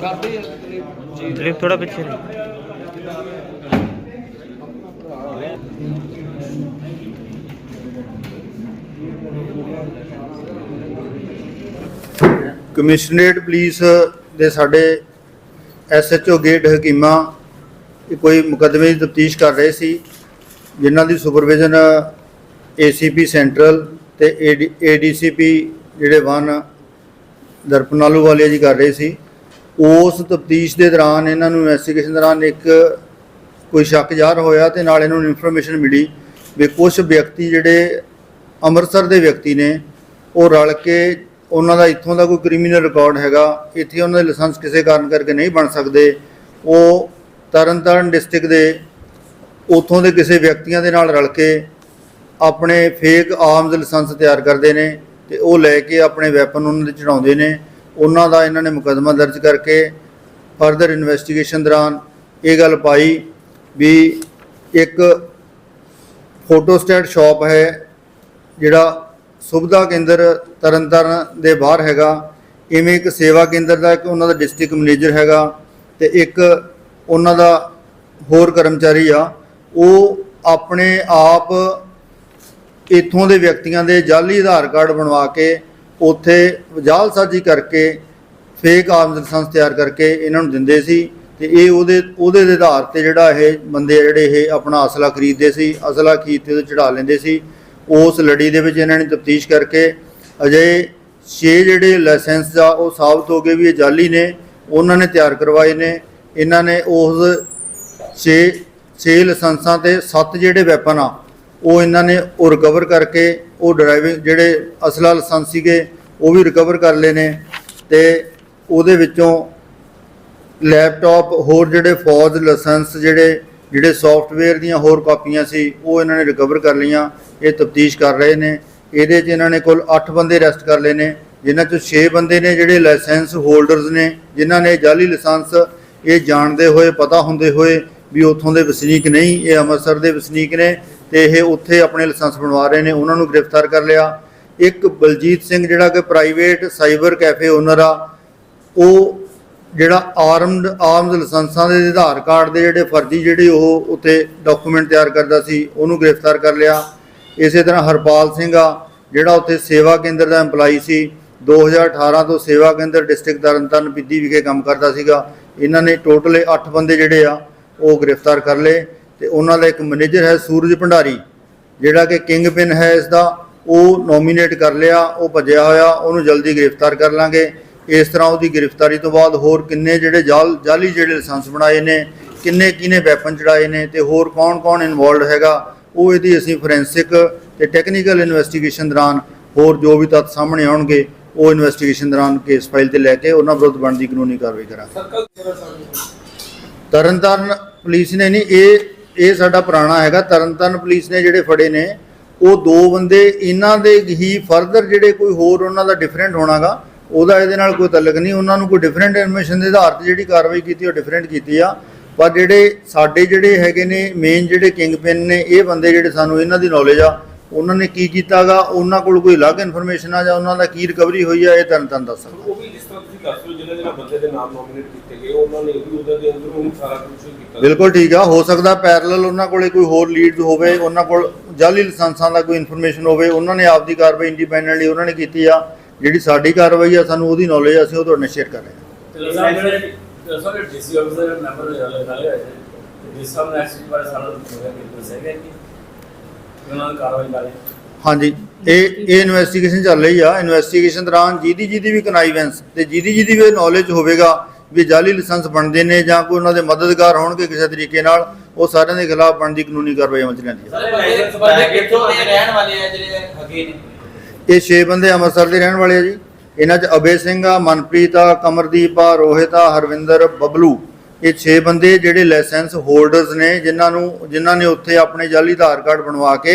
ਕਰਦੇ ਜੀ। ਦਿਲੀਪ ਥੋੜਾ ਪਿੱਛੇ ਰਹਿ ਕਮਿਸ਼ਨਰੇਟ ਪੁਲਿਸ ਦੇ ਸਾਡੇ ਐਸਐਚਓ ਗੇਟ ਹਕੀਮਾ ਕੋਈ ਮੁਕੱਦਮੇ ਦੀ ਤਫਤੀਸ਼ ਕਰ ਰਹੇ ਸੀ ਜਿਨ੍ਹਾਂ ਦੀ ਸੁਪਰਵਿਜ਼ਨ ਏਸੀਪੀ ਸੈਂਟਰਲ ਤੇ ਏਡੀਸੀਪੀ ਜਿਹੜੇ ਵਨ ਦਰਪਨਾਲੂ ਵਾਲੇ ਜੀ ਕਰ ਰਹੇ ਸੀ। ਉਸ ਤਫਤੀਸ਼ ਦੇ ਦੌਰਾਨ ਇਹਨਾਂ ਨੂੰ ਇਨਵੈਸਟੀਗੇਸ਼ਨ ਦੌਰਾਨ ਇੱਕ ਕੋਈ ਸ਼ੱਕ ਜ਼ਾਹਰ ਹੋਇਆ ਤੇ ਨਾਲ ਇਹਨਾਂ ਨੂੰ ਇਨਫੋਰਮੇਸ਼ਨ ਮਿਲੀ ਵੀ ਕੁਝ ਵਿਅਕਤੀ ਜਿਹੜੇ ਅੰਮ੍ਰਿਤਸਰ ਦੇ ਵਿਅਕਤੀ ਨੇ, ਉਹ ਰਲ ਕੇ ਉਹਨਾਂ ਦਾ ਇੱਥੋਂ ਦਾ ਕੋਈ ਕ੍ਰਿਮੀਨਲ ਰਿਕਾਰਡ ਹੈਗਾ, ਇੱਥੇ ਉਹਨਾਂ ਦੇ ਲਾਇਸੈਂਸ ਕਿਸੇ ਕਾਰਨ ਕਰਕੇ ਨਹੀਂ ਬਣ ਸਕਦੇ, ਉਹ ਤਰਨਤਾਰਨ ਡਿਸਟ੍ਰਿਕਟ ਦੇ ਉੱਥੋਂ ਦੇ ਕਿਸੇ ਵਿਅਕਤੀਆਂ ਦੇ ਨਾਲ ਰਲ ਕੇ ਆਪਣੇ ਫੇਕ ਆਰਮਸ ਲਾਇਸੈਂਸ ਤਿਆਰ ਕਰਦੇ ਨੇ ਤੇ ਉਹ ਲੈ ਕੇ ਆਪਣੇ ਵੈਪਨ ਉਹਨਾਂ ਦੇ ਚੜਾਉਂਦੇ ਨੇ। ਉਹਨਾਂ ਦਾ ਇਹਨਾਂ ਨੇ ਮੁਕੱਦਮਾ ਦਰਜ ਕਰਕੇ ਫਰਦਰ ਇਨਵੈਸਟੀਗੇਸ਼ਨ ਦੌਰਾਨ ਇਹ ਗੱਲ ਪਾਈ ਵੀ ਇੱਕ ਫੋਟੋਸਟੇਟ ਸ਼ਾਪ ਹੈ, ਜਿਹੜਾ ਸੁਵਿਧਾ ਕੇਂਦਰ ਤਰਨਤਾਰਨ ਦੇ ਬਾਹਰ ਹੈਗਾ। ਇਵੇਂ ਇੱਕ ਸੇਵਾ ਕੇਂਦਰ ਦਾ ਇੱਕ ਉਹਨਾਂ ਦਾ ਡਿਸਟ੍ਰਿਕਟ ਮੈਨੇਜਰ ਹੈਗਾ ਤੇ ਇੱਕ ਉਹਨਾਂ ਦਾ ਹੋਰ ਕਰਮਚਾਰੀ ਆ, ਉਹ ਆਪਣੇ ਆਪ ਇੱਥੋਂ ਦੇ ਵਿਅਕਤੀਆਂ ਦੇ ਜਾਲੀ ਆਧਾਰ ਕਾਰਡ ਬਣਵਾ ਕੇ ਉੱਥੇ ਜਾਲ ਸਾਜ਼ੀ ਕਰਕੇ ਫੇਕ ਆਰਮਸ ਲਾਇਸੈਂਸ ਤਿਆਰ ਕਰਕੇ ਇਹਨਾਂ ਨੂੰ ਦਿੰਦੇ ਸੀ ਤੇ ਇਹ ਉਹਦੇ ਉਹਦੇ ਦੇ ਆਧਾਰ ਤੇ ਜਿਹੜਾ ਇਹ ਬੰਦੇ ਜਿਹੜੇ ਇਹ ਆਪਣਾ ਅਸਲਾ ਖਰੀਦਦੇ ਸੀ, ਅਸਲਾ ਖਰੀਦ ਤੇ ਉਹਦੇ ਚੜਾ ਲੈਂਦੇ ਸੀ। ਉਸ ਲੜੀ ਦੇ ਵਿੱਚ ਇਹਨਾਂ ਨੇ ਤਫਤੀਸ਼ ਕਰਕੇ ਅਜੇ 6 ਜਿਹੜੇ ਲਾਇਸੈਂਸ ਆ ਉਹ ਸਾਬਤ ਹੋ ਗਏ ਵੀ ਇਹ ਜਾਲੀ ਨੇ, ਉਹਨਾਂ ਨੇ ਤਿਆਰ ਕਰਵਾਏ ਨੇ। ਇਹਨਾਂ ਨੇ ਉਸ 6 6 ਲਾਇਸੈਂਸਾਂ ਤੇ 7 ਜਿਹੜੇ ਵੈਪਨ ਆ ਉਹ ਇਹਨਾਂ ਨੇ ਉਹ ਰਿਕਵਰ ਕਰਕੇ ਉਹ ਡਰਾਈਵਿੰਗ ਜਿਹੜੇ ਅਸਲਾ ਲਾਇਸੈਂਸ ਸੀਗੇ, ਉਹ ਵੀ ਰਿਕਵਰ ਕਰ ਲਏ ਨੇ ਤੇ ਉਹਦੇ ਵਿੱਚੋਂ ਲੈਪਟਾਪ ਹੋਰ ਜਿਹੜੇ ਫੌਜ ਲਾਇਸੈਂਸ ਜਿਹੜੇ ਜਿਹੜੇ ਸੌਫਟਵੇਅਰ ਦੀਆਂ ਹੋਰ ਕਾਪੀਆਂ ਸੀ, ਉਹ ਇਹਨਾਂ ਨੇ ਰਿਕਵਰ ਕਰ ਲਈਆਂ, ਇਹ ਤਫਤੀਸ਼ ਕਰ ਰਹੇ ਨੇ। ਇਹਦੇ 'ਚ ਇਹਨਾਂ ਨੇ ਕੁੱਲ 8 ਬੰਦੇ ਅਰੈਸਟ ਕਰ ਲਏ ਨੇ, ਜਿਨ੍ਹਾਂ 'ਚੋਂ 6 ਬੰਦੇ ਨੇ ਜਿਹੜੇ ਲਾਇਸੈਂਸ ਹੋਲਡਰਸ ਨੇ, ਜਿਨ੍ਹਾਂ ਨੇ ਜਾਲੀ ਲਾਇਸੈਂਸ ਇਹ ਜਾਣਦੇ ਹੋਏ, ਪਤਾ ਹੁੰਦੇ ਹੋਏ ਵੀ ਉੱਥੋਂ ਦੇ ਵਸਨੀਕ ਨਹੀਂ, ਇਹ ਅੰਮ੍ਰਿਤਸਰ ਦੇ ਵਸਨੀਕ ਨੇ। ਤੇ ਇਹ ਉੱਥੇ ਆਪਣੇ ਲਾਇਸੈਂਸ ਬਣਵਾ ਰਹੇ ਨੇ, ਉਹਨਾਂ ਨੂੰ ਗ੍ਰਿਫਤਾਰ ਕਰ ਲਿਆ। ਇੱਕ ਬਲਜੀਤ ਸਿੰਘ ਜਿਹੜਾ ਕਿ ਪ੍ਰਾਈਵੇਟ ਸਾਈਬਰ ਕੈਫੇ ਓਨਰ ਆ, ਉਹ ਜਿਹੜਾ ਆਰਮਡ, ਆਰਮਸ ਲਾਇਸੈਂਸਾਂ ਦੇ ਆਧਾਰ ਕਾਰਡ ਦੇ ਜਿਹੜੇ ਫਰਜ਼ੀ ਜਿਹੜੇ ਉਹ ਉੱਤੇ ਡਾਕੂਮੈਂਟ ਤਿਆਰ ਕਰਦਾ ਸੀ, ਉਹਨੂੰ ਗ੍ਰਿਫਤਾਰ ਕਰ ਲਿਆ। ਇਸੇ ਤਰ੍ਹਾਂ ਹਰਪਾਲ ਸਿੰਘ ਆ, ਜਿਹੜਾ ਉੱਥੇ ਸੇਵਾ ਕੇਂਦਰ ਦਾ EMPLOYE ਸੀ 2018 ਤੋਂ ਸੇਵਾ ਕੇਂਦਰ ਡਿਸਟ੍ਰਿਕਟ ਤਰਨਤਾਰਨ ਪਿੱਦੀ ਵਿਖੇ ਕੰਮ ਕਰਦਾ ਸੀਗਾ। ਇਹਨਾਂ ਨੇ ਟੋਟਲ 8 ਬੰਦੇ ਜਿਹੜੇ ਆ, ਉਹ ਗ੍ਰਿਫਤਾਰ ਕਰ ਲਏ। ਤੇ ਉਹਨਾਂ ਦਾ ਇੱਕ ਮੈਨੇਜਰ ਹੈ ਸੂਰਜ ਭੰਡਾਰੀ ਜਿਹੜਾ ਕਿ ਕਿੰਗ ਪਿਨ ਹੈ ਇਸ ਦਾ ਉਹ ਨੋਮੀਨੇਟ ਕਰ ਲਿਆ ਉਹ ਭੱਜਿਆ ਹੋਇਆ ਉਹਨੂੰ ਜਲਦੀ ਗ੍ਰਿਫਤਾਰ ਕਰ ਲਾਂਗੇ। ਇਸ ਤਰ੍ਹਾਂ ਉਹਦੀ ਗ੍ਰਿਫਤਾਰੀ ਤੋਂ ਬਾਅਦ ਹੋਰ ਕਿੰਨੇ ਜਿਹੜੇ ਜਾਲ ਜਾਲੀ ਜਿਹੜੇ ਲਾਇਸੈਂਸ ਬਣਾਏ ਨੇ ਕਿੰਨੇ ਕਿਹਨੇ ਵੈਪਨ ਚੜਾਏ ਨੇ ਤੇ ਹੋਰ ਕੌਣ-ਕੌਣ ਇਨਵੋਲਡ ਹੈਗਾ ਉਹ ਇਹਦੀ ਅਸੀਂ ਫੋਰੈਂਸਿਕ ਤੇ ਟੈਕਨੀਕਲ ਇਨਵੈਸਟੀਗੇਸ਼ਨ ਦੌਰਾਨ ਹੋਰ ਜੋ ਵੀ ਤੱਥ ਸਾਹਮਣੇ ਆਉਣਗੇ ਉਹ ਇਨਵੈਸਟੀਗੇਸ਼ਨ ਦੌਰਾਨ ਕੇਸ ਫਾਈਲ ਤੇ ਲੈ ਕੇ ਉਹਨਾਂ ਵਿਰੁੱਧ ਬਣਦੀ ਕਾਨੂੰਨੀ ਕਾਰਵਾਈ ਕਰਾਂਗੇ। ਤਰਨਤਾਰਨ ਪੁਲਿਸ ਨੇ ਨਹੀਂ ਇਹ ਇਹ ਸਾਡਾ ਪੁਰਾਣਾ ਹੈਗਾ, ਤਰਨਤਾਰਨ ਪੁਲਿਸ ਨੇ ਜਿਹੜੇ ਫੜੇ ਨੇ, ਉਹ ਦੋ ਬੰਦੇ, ਇਹਨਾਂ ਦੇ ਹੀ ਫਰਦਰ ਜਿਹੜੇ ਕੋਈ ਹੋਰ ਉਹਨਾਂ ਦਾ ਡਿਫਰੈਂਟ ਹੋਣਾਗਾ, ਉਹਦਾ ਇਹਦੇ ਨਾਲ ਕੋਈ ਤਾਲੁਕ ਨਹੀਂ, ਉਹਨਾਂ ਨੂੰ ਕੋਈ ਡਿਫਰੈਂਟ ਇਨਫੋਰਮੇਸ਼ਨ ਦੇ ਆਧਾਰ ਤੇ ਜਿਹੜੀ ਕਾਰਵਾਈ ਕੀਤੀ, ਉਹ ਡਿਫਰੈਂਟ ਕੀਤੀ ਆ। ਪਰ ਜਿਹੜੇ ਸਾਡੇ ਜਿਹੜੇ ਹੈਗੇ ਨੇ ਮੇਨ ਜਿਹੜੇ ਕਿੰਗ ਪਿਨ ਨੇ, ਇਹ ਬੰਦੇ ਜਿਹੜੇ ਸਾਨੂੰ ਇਹਨਾਂ ਦੀ ਨੌਲੇਜ ਆ, ਉਹਨਾਂ ਨੇ ਕੀ ਕੀਤਾਗਾ, ਉਹਨਾਂ ਕੋਲ ਕੋਈ ਅਲੱਗ ਇਨਫੋਰਮੇਸ਼ਨ ਆ ਜਾਂ ਉਹਨਾਂ ਦਾ ਕੀ ਰਿਕਵਰੀ ਹੋਈ ਆ, ਇਹ ਤੁਹਾਨੂੰ ਤੁਹਾਨੂੰ ਦੱਸ ਸਕਦਾ। ਉਹ ਵੀ ਜਿਸ ਤਰ੍ਹਾਂ ਤੁਸੀਂ ਦੱਸ ਰਹੇ ਹੋ ਜਿਹਨਾਂ ਜਿਹਨਾਂ ਬੰਦੇ ਦੇ ਨਾਮ ਨੋਮੀਨੇਟ ਕੀਤੇ ਗਏ, ਉਹਨਾਂ ਨੇ ਵੀ ਉਹਦੇ ਦੇ ਅੰਦਰ ਉਹਨੂੰ ਸਾਰਾ ਕੁਝ ਬਿਲਕੁਲ ਠੀਕ ਆ ਹੋ ਸਕਦਾ ਪੈਰਲਲ ਉਹਨਾਂ ਕੋਲੇ ਕੋਈ ਹੋਰ ਲੀਡਸ ਹੋਵੇ ਉਹਨਾਂ ਕੋਲ ਜਾਲੀ ਲਾਇਸੈਂਸਾਂ ਦਾ ਕੋਈ ਇਨਫੋਰਮੇਸ਼ਨ ਹੋਵੇ ਉਹਨਾਂ ਨੇ ਆਪਦੀ ਕਾਰਵਾਈ ਇੰਡੀਪੈਂਡੈਂਟਲੀ ਉਹਨਾਂ ਨੇ ਕੀਤੀ ਆ ਜਿਹੜੀ ਸਾਡੀ ਕਾਰਵਾਈ ਆ ਸਾਨੂੰ ਉਹਦੀ ਨੌਲੇਜ ਅਸੀਂ ਉਹ ਤੁਹਾਡੇ ਨਾਲ ਸ਼ੇਅਰ ਕਰ ਰਹੇ ਹਾਂ। ਸਰ ਡੀਸੀ ਆਫਿਸਰ ਮੈਂਬਰ ਨਾਲੇ ਨਾਲੇ ਹੋਏ ਸੀ ਜਿਸ ਸਾਹਮਣੇ ਐਕਸੀਡੈਂਟ ਬਾਰੇ ਸਾਰਾ ਦੱਸਿਆ ਗਿਆ ਕਿ ਉਹਨਾਂ ਨੂੰ ਕਾਰਵਾਈ ਕਰੇ ਹਾਂਜੀ ਇਹ ਇਹ ਇਨਵੈਸਟੀਗੇਸ਼ਨ ਚੱਲ ਰਹੀ ਆ। ਇਨਵੈਸਟੀਗੇਸ਼ਨ ਦੌਰਾਨ ਜਿਹਦੀ ਜਿਹਦੀ ਵੀ ਕਨਾਈਵੈਂਸ ਤੇ ਜਿਹਦੀ ਜਿਹਦੀ ਵੀ ਨੌਲੇਜ ਹੋਵੇਗਾ। ਵੀ ਜਾਲੀ ਲਾਇਸੈਂਸ ਬਣਦੇ ਨੇ ਜਾਂ ਕੋਈ ਉਹਨਾਂ ਦੇ ਮਦਦਗਾਰ ਹੋਣਗੇ ਕਿਸੇ ਤਰੀਕੇ ਨਾਲ ਉਹ ਸਾਰਿਆਂ ਦੇ ਖਿਲਾਫ ਬਣਦੀ ਕਾਨੂੰਨੀ ਕਾਰਵਾਈ ਅਮਲ ਚ ਲਿਆਂਦੀ ਹੈ ਸਾਰੇ ਬੰਦੇ ਬੰਦੇ ਕਿੱਥੋਂ ਦੇ ਰਹਿਣ ਵਾਲੇ ਆ ਜਿਹੜੇ ਹੈਗੇ ਨੇ? ਇਹ 6 ਬੰਦੇ ਅੰਮ੍ਰਿਤਸਰ ਦੇ ਰਹਿਣ ਵਾਲੇ ਆ ਜੀ। ਇਹਨਾਂ 'ਚ ਅਬੇ ਸਿੰਘ ਆ ਮਨਪ੍ਰੀਤ ਆ ਕਮਰਦੀਪ ਆ ਰੋਹਿਤ ਆ ਹਰਵਿੰਦਰ ਬਬਲੂ। ਇਹ 6 ਬੰਦੇ ਜਿਹੜੇ ਲਾਇਸੈਂਸ ਹੋਲਡਰਸ ਨੇ ਜਿਨ੍ਹਾਂ ਨੂੰ ਜਿਨ੍ਹਾਂ ਨੇ ਉੱਥੇ ਆਪਣੇ ਜਾਲੀ ਆਧਾਰ ਕਾਰਡ ਬਣਵਾ ਕੇ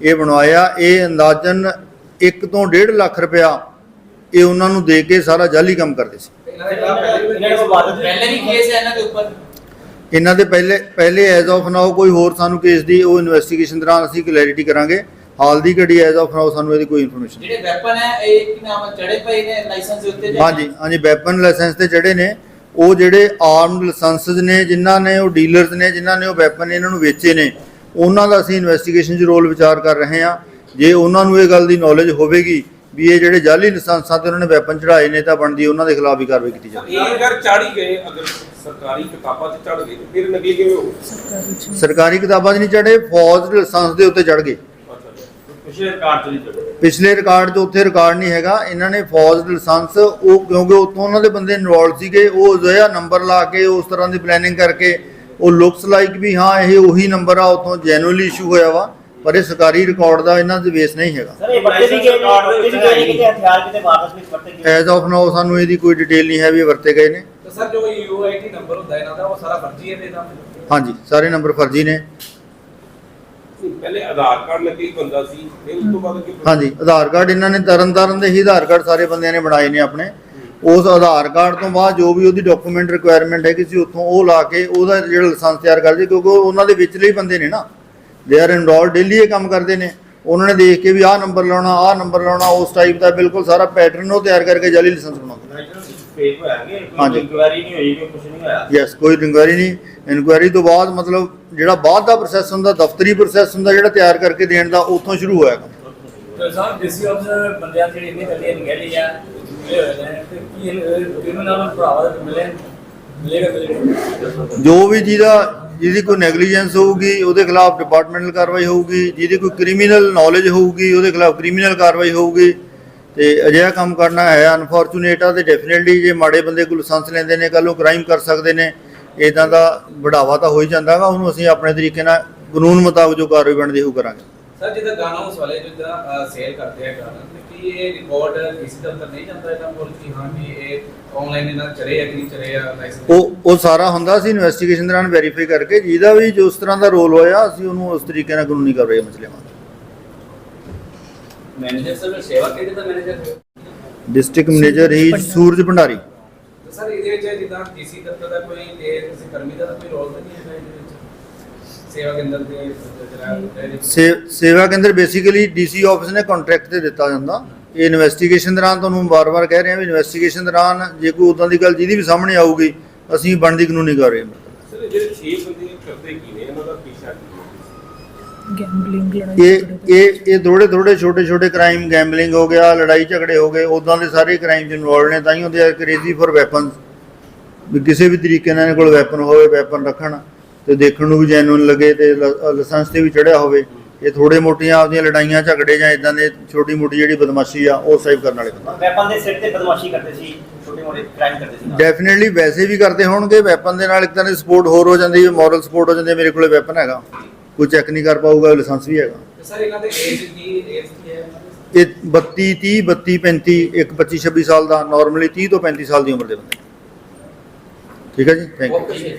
ਇਹ ਬਣਵਾਇਆ। ਇਹ ਅੰਦਾਜ਼ਨ 1 ਤੋਂ 1.5 ਲੱਖ ਰੁਪਇਆ ਇਹ ਉਹਨਾਂ ਨੂੰ ਦੇ ਕੇ ਸਾਰਾ ਜਾਲੀ ਕੰਮ ਕਰਦੇ ਸੀ। ਪਹਿਲੇ ਵੀ ਕੇਸ ਹੈ ਇਹਨਾਂ ਦੇ ਉੱਪਰ ਇਹਨਾਂ ਦੇ ਪਹਿਲੇ ਪਹਿਲੇ ਐਜ਼ ਆਫ ਨਾਓ ਕੋਈ ਹੋਰ ਸਾਨੂੰ ਕੇਸ ਦੀ ਉਹ ਇਨਵੈਸਟੀਗੇਸ਼ਨ ਦੌਰਾਨ ਅਸੀਂ ਕਲੈਰਿਟੀ ਕਰਾਂਗੇ। ਹਾਲ ਦੀ ਘੜੀ ਐਜ਼ ਆਫ ਨਾਓ ਸਾਨੂੰ ਇਹਦੀ ਕੋਈ ਇਨਫੋਰਮੇਸ਼ਨ ਜਿਹੜੇ ਵੈਪਨ ਹੈ ਇਹ ਕੀ ਨਾਮ ਚੜੇ ਪਏ ਨੇ ਲਾਇਸੈਂਸ ਦੇ ਉੱਤੇ ਹਾਂਜੀ ਹਾਂਜੀ ਵੈਪਨ ਲਾਇਸੈਂਸ ਤੇ ਚੜੇ ਨੇ। ਉਹ ਜਿਹੜੇ ਆਰਮਡ ਲਾਇਸੈਂਸਸ ਨੇ, ਜਿਨ੍ਹਾਂ ਨੇ ਉਹ ਡੀਲਰਸ ਨੇ, ਜਿਨ੍ਹਾਂ ਨੇ ਉਹ ਵੈਪਨ ਇਹਨਾਂ ਨੂੰ ਵੇਚੇ ਨੇ, ਉਹਨਾਂ ਦਾ ਅਸੀਂ ਇਨਵੈਸਟੀਗੇਸ਼ਨ 'ਚ ਰੋਲ ਵਿਚਾਰ ਕਰ ਰਹੇ ਹਾਂ। ਜੇ ਉਹਨਾਂ ਨੂੰ ਇਹ ਗੱਲ ਦੀ ਨੌਲੇਜ ਹੋਵੇਗੀ ਵੀ ਇਹ ਜਿਹੜੇ ਜਾਲੀ ਲਾਇਸੈਂਸਾਂ ਤੇ ਉਹਨਾਂ ਨੇ ਵੈਪਨ ਚੜਾਏ ਨੇ ਤਾਂ ਬਣਦੀ ਉਹਨਾਂ ਦੇ ਖਿਲਾਫ ਵੀ ਕਾਰਵਾਈ ਕੀਤੀ ਜਾਵੇ ਇਹ ਅਗਰ ਚਾੜੀ ਗਏ ਅਗਰ ਸਰਕਾਰੀ ਕਿਤਾਬਾਂ 'ਚ ਚੜ ਗਏ ਤੇ ਫਿਰ ਨਕਲੀ ਕਿਵੇਂ ਹੋਊ? ਸਰਕਾਰੀ ਕਿਤਾਬਾਂ 'ਚ ਨਹੀਂ ਚੜੇ ਫੌਜ ਦੇ ਲਾਇਸੈਂਸ ਦੇ ਉੱਤੇ ਚੜ ਗਏ। ਪਿਛਲੇ ਕਾਰਡ ਤੋਂ ਨਹੀਂ ਚੜੇ ਪਿਛਲੇ ਰਿਕਾਰਡ 'ਚ ਉੱਥੇ ਰਿਕਾਰਡ ਨਹੀਂ ਹੈਗਾ। ਇਹਨਾਂ ਨੇ ਫੌਜ ਦੇ ਲਾਇਸੈਂਸ ਉਹ ਕਿਉਂਕਿ ਉੱਥੋਂ ਉਹਨਾਂ ਦੇ ਬੰਦੇ ਇਨਵੋਲਡ ਸੀਗੇ ਉਹ ਜਿਹੜਾ ਨੰਬਰ ਲਾ ਕੇ ਉਸ ਤਰ੍ਹਾਂ ਦੀ ਪਲੈਨਿੰਗ ਕਰਕੇ ਉਹ ਲੁਕਸ ਲਾਈਕ ਵੀ ਹਾਂ ਇਹ ਉਹੀ ਨੰਬਰ ਆ ਉੱਥੋਂ ਜੈਨੂਅਲੀ ਇਸ਼ੂ ਹੋਇਆ ਵਾ। ਪਰ ਇਹ ਸਰਕਾਰੀ ਰਿਕਾਰਡ ਦਾ ਇਹਨਾਂ ਦੇ ਬੇਸ ਨਹੀਂ ਹੈਗਾ। ਸਰ ਇਹ ਵਰਤੇ ਵੀ ਗਏ ਨੇ ਵਰਤੇ ਵੀ ਗਏ ਨੇ ਕਿਤੇ ਹਥਿਆਰ ਕਿਤੇ ਵਾਰਦਾਤ ਵਿੱਚ ਵਰਤੇ ਗਏ। ਐਜ਼ ਆਫ ਨਾਓ ਸਾਨੂੰ ਇਹਦੀ ਕੋਈ ਡਿਟੇਲ ਨਹੀਂ ਹੈ ਵੀ ਇਹ ਵਰਤੇ ਗਏ ਨੇ। ਤੇ ਸਰ ਜੋ ਯੂਆਈਟੀ ਨੰਬਰ ਹੁੰਦਾ ਇਹਨਾਂ ਦਾ ਉਹ ਸਾਰਾ ਫਰਜ਼ੀ ਹੈ ਤੇ ਇਹਦਾ ਹਾਂਜੀ ਸਾਰੇ ਨੰਬਰ ਫਰਜ਼ੀ ਨੇ। ਨਹੀਂ, ਪਹਿਲੇ ਆਧਾਰ ਕਾਰਡ ਨਕਲੀ ਬੰਦਾ ਸੀ ਫਿਰ ਉਸ ਤੋਂ ਬਾਅਦ ਅੱਗੇ ਹਾਂਜੀ ਆਧਾਰ ਕਾਰਡ ਇਹਨਾਂ ਨੇ ਤਰਨ ਤਾਰਨ ਦੇ ਹੀ ਆਧਾਰ ਕਾਰਡ ਸਾਰੇ ਬੰਦਿਆਂ ਨੇ ਬਣਾਏ ਨੇ ਆਪਣੇ। ਉਸ ਆਧਾਰ ਕਾਰਡ ਤੋਂ ਬਾਅਦ ਜੋ ਵੀ ਉਹਦੀ ਡਾਕੂਮੈਂਟ ਰਿਕੁਆਇਰਮੈਂਟ ਹੈ ਕਿਸੇ ਉੱਥੋਂ ਉਹ ਲਾ ਕੇ ਉਹਦਾ ਜਿਹੜਾ ਲਾਇਸੈਂਸ ਤਿਆਰ ਕਰਦੇ ਕਿਉਂਕਿ ਉਹ ਉਹਨਾਂ ਦੇ ਵਿਚਲੇ ਹੀ ਬੰਦੇ ਨੇ ਨਾ। ਦੇ ਆਰ ਇਨਰੋਲ ਡੇਲੀ ਇਹ ਕੰਮ ਕਰਦੇ ਨੇ। ਉਹਨਾਂ ਨੇ ਦੇਖ ਕੇ ਵੀ ਆਹ ਨੰਬਰ ਲਾਉਣਾ ਆਹ ਨੰਬਰ ਲਾਉਣਾ ਉਸ ਟਾਈਪ ਦਾ ਬਿਲਕੁਲ ਸਾਰਾ ਪੈਟਰਨ ਉਹ ਤਿਆਰ ਕਰਕੇ ਜਾਲੀ ਲਾਇਸੈਂਸ ਬਣਾਉਂਦੇ। ਹਾਂਜੀ। ਇਨਕੁਆਇਰੀ ਨਹੀਂ ਹੋਈ ਕਿ ਕੁਝ ਨਹੀਂ ਹੋਇਆ? ਯੈਸ ਕੋਈ ਇਨਕੁਆਇਰੀ ਨਹੀਂ। ਇਨਕੁਆਇਰੀ ਤੋਂ ਬਾਅਦ ਮਤਲਬ ਜਿਹੜਾ ਬਾਅਦ ਦਾ ਪ੍ਰੋਸੈਸ ਹੁੰਦਾ ਦਫ਼ਤਰੀ ਪ੍ਰੋਸੈਸ ਹੁੰਦਾ ਜਿਹੜਾ ਤਿਆਰ ਕਰਕੇ ਦੇਣ ਦਾ ਉੱਥੋਂ ਸ਼ੁਰੂ ਹੋਇਆ ਕੰਮ। ਸਾਹਿਬ ਅਫਸਰ ਬੰਦਿਆਂ ਜਿਹੜੇ ਇੰਨੇ ਕੱਲੇ ਆ ਜੋ ਵੀ ਜਿਹਦਾ ਜਿਹਦੀ ਕੋਈ ਨੈਗਲੀਜੈਂਸ ਹੋਊਗੀ, ਉਹਦੇ ਖਿਲਾਫ ਡਿਪਾਰਟਮੈਂਟਲ ਕਾਰਵਾਈ ਹੋਊਗੀ, ਜਿਹਦੀ ਕੋਈ ਕ੍ਰਿਮੀਨਲ ਨੌਲੇਜ ਹੋਊਗੀ, ਉਹਦੇ ਖਿਲਾਫ ਕ੍ਰਿਮੀਨਲ ਕਾਰਵਾਈ ਹੋਊਗੀ। ਤੇ ਅਜਿਹਾ ਕੰਮ ਕਰਨਾ ਹੈ ਅਨਫੋਰਚੂਨੇਟ ਆ ਤੇ ਡੈਫੀਨਿਟਲੀ ਜੇ ਮਾੜੇ ਬੰਦੇ ਕੋਲ ਲਾਇਸੈਂਸ ਲੈਂਦੇ ਨੇ ਕੱਲ ਨੂੰ ਕ੍ਰਾਈਮ ਕਰ ਸਕਦੇ ਨੇ ਇਦਾਂ ਦਾ ਵਧਾਵਾ ਤਾਂ ਹੋ ਹੀ ਜਾਂਦਾਗਾ ਉਹਨੂੰ ਅਸੀਂ ਆਪਣੇ ਤਰੀਕੇ ਨਾਲ ਕਾਨੂੰਨ ਮੁਤਾਬਕ ਜੋ ਕਾਰਵਾਈ ਬਣਦੀ ਉਹ ਕਰਾਂਗੇ। ਸਰ, ਜਿੱਦਾਂ ਗਾਣਾ ਉਸ ਵਾਲੇ ਜਿੱਦਾਂ ਸੇਲ ਕਰਦੇ ਆ ਗਾਣਾ ਕੀ ਇਹ ਰਿਕਾਰਡ ਕਿਸੇ ਦਫ਼ਤਰ ਨਹੀਂ ਜਾਂਦਾ ਇਹਨਾਂ ਕੋਲ ਕਿ ਹਾਂ ਵੀ ਇਹ ਆਨਲਾਈਨ ਇਹਨਾਂ ਚਲੇ ਆ ਕਿ ਨਹੀਂ ਚਲੇ ਆ ਲਾਇਸੈਂਸ ਉਹ ਉਹ ਸਾਰਾ ਹੁੰਦਾ ਸੀ ਇਨਵੈਸਟੀਗੇਸ਼ਨ ਦੌਰਾਨ ਵੈਰੀਫਾਈ ਕਰਕੇ ਜਿਹਦਾ ਵੀ ਜੋ ਉਸ ਤਰ੍ਹਾਂ ਦਾ ਰੋਲ ਹੋਇਆ ਅਸੀਂ ਉਹਨੂੰ ਉਸ ਤਰੀਕੇ ਨਾਲ ਕਾਨੂੰਨੀ ਕਾਰਵਾਈ ਮਸਲੇ ਮਾਂ ਮੈਨੇਜਰ ਸਰ ਸੇਵਾ ਕਿਹੜੇ ਦਾ ਮੈਨੇਜਰ ਡਿਸਟ੍ਰਿਕਟ ਮੈਨੇਜਰ ਹੀ ਸੂਰਜ ਭੰਡਾਰੀ। ਤੇ ਸਰ ਇਹਦੇ ਵਿੱਚ ਜਿੱਦਾਂ ਡੀਸੀ ਦਫ਼ਤਰ ਦਾ ਕੋਈ ਤੇ ਕਿਸੇ ਕਰਮੀ ਦਾ ਤਾਂ ਕੋਈ ਰੋਲ ਤਾਂ ਨਹੀਂ ਹੈਗਾ ਇਹਦੇ ਵਿੱਚ? ਸੇਵਾ ਕੇਂਦਰ ਦੇ ਜਿਹੜਾ ਸੇਵਾ ਕੇਂਦਰ ਬੇਸਿਕਲੀ ਡੀਸੀ ਆਫਿਸ ਨੇ ਕੰਟਰੈਕਟ ਤੇ ਦਿੱਤਾ ਜਾਂਦਾ। ਇਹ ਇਨਵੈਸਟੀਗੇਸ਼ਨ ਦੌਰਾਨ ਤੁਹਾਨੂੰ ਵਾਰ-ਵਾਰ ਕਹਿ ਰਹੇ ਹਾਂ ਵੀ ਇਨਵੈਸਟੀਗੇਸ਼ਨ ਦੌਰਾਨ ਜੇ ਕੋਈ ਉਦਾਂ ਦੀ ਗੱਲ ਜਿਹਦੀ ਵੀ ਸਾਹਮਣੇ ਆਊਗੀ ਅਸੀਂ ਬਣਦੀ ਕਾਨੂੰਨੀ ਕਾਰਵਾਈ ਕਰਾਂਗੇ। ਸਰ ਇਹ ਜਿਹੜੇ 6 ਬੰਦੇ ਕਰਦੇ ਕੀ ਨੇ? ਇਹਨਾਂ ਦਾ ਪੀਛਾ ਕੀ ਹੈ? ਗੈਂਬਲਿੰਗ ਲੜਾਈ ਇਹ ਇਹ ਇਹ ਥੋੜੇ ਥੋੜੇ ਛੋਟੇ ਛੋਟੇ ਕ੍ਰਾਈਮ ਗੈਂਬਲਿੰਗ ਹੋ ਗਿਆ ਲੜਾਈ ਝਗੜੇ ਹੋ ਗਏ ਉਦਾਂ ਦੇ ਸਾਰੇ ਕ੍ਰਾਈਮ ਚ ਇਨਵੋਲਡ ਨੇ ਤਾਂ ਹੀ ਹੁੰਦੇ ਆ ਕ੍ਰੇਜ਼ੀ ਫॉर ਵੈਪਨਸ ਵੀ ਕਿਸੇ ਵੀ ਤਰੀਕੇ ਨਾਲ ਇਹਨਾਂ ਕੋਲ ਵੈਪਨ ਹੋਵੇ ਵੈਪਨ ਰੱਖਣ। ਤੇ ਦੇਖਣ ਨੂੰ ਵੀ ਜੈਨੂਇਨ ਲੱਗੇ ਤੇ ਲਾਇਸੈਂਸ ਤੇ ਵੀ ਚੜਿਆ ਹੋਵੇ। ਇਹ ਥੋੜੇ ਮੋਟੀਆਂ ਆਪਦੀਆਂ ਲੜਾਈਆਂ ਝਗੜੇ ਜਾਂ ਇਦਾਂ ਦੇ ਛੋਟੀ ਮੋਟੀ ਜਿਹੜੀ ਬਦਮਾਸ਼ੀ ਆ ਉਹ ਸੇਵ ਕਰਨ ਵਾਲੇ ਬੰਦੇ। ਵੈਪਨ ਦੇ ਸਿਰ ਤੇ ਬਦਮਾਸ਼ੀ ਕਰਦੇ ਸੀ ਛੋਟੇ ਮੋਟੇ ਕ੍ਰਾਈਮ ਕਰਦੇ ਸੀ। ਡੈਫੀਨਿਟਲੀ ਵੈਸੇ ਵੀ ਕਰਦੇ ਹੋਣਗੇ ਵੈਪਨ ਦੇ ਨਾਲ ਇੱਕ ਤਰ੍ਹਾਂ ਦੀ ਸਪੋਰਟ ਹੋਰ ਹੋ ਜਾਂਦੀ ਹੈ ਮੋਰਲ ਸਪੋਰਟ ਹੋ ਜਾਂਦੀ ਹੈ ਮੇਰੇ ਕੋਲੇ ਵੈਪਨ ਹੈਗਾ। ਕੋਈ ਚੈੱਕ ਨਹੀਂ ਕਰ ਪਾਊਗਾ ਲਾਇਸੈਂਸ ਵੀ ਹੈਗਾ। ਸਰ ਇਹਨਾਂ ਦੇ ਏਜ ਕੀ ਏਜ ਕੀ ਹੈ? ਇਹ 32 30 32 35 ਇੱਕ 25 26 ਸਾਲ ਦਾ ਨਾਰਮਲੀ 30 ਤੋਂ 35 ਸਾਲ ਦੀ ਉਮਰ ਦੇ ਬੰਦੇ। ਠੀਕ ਹੈ ਜੀ? Thank you.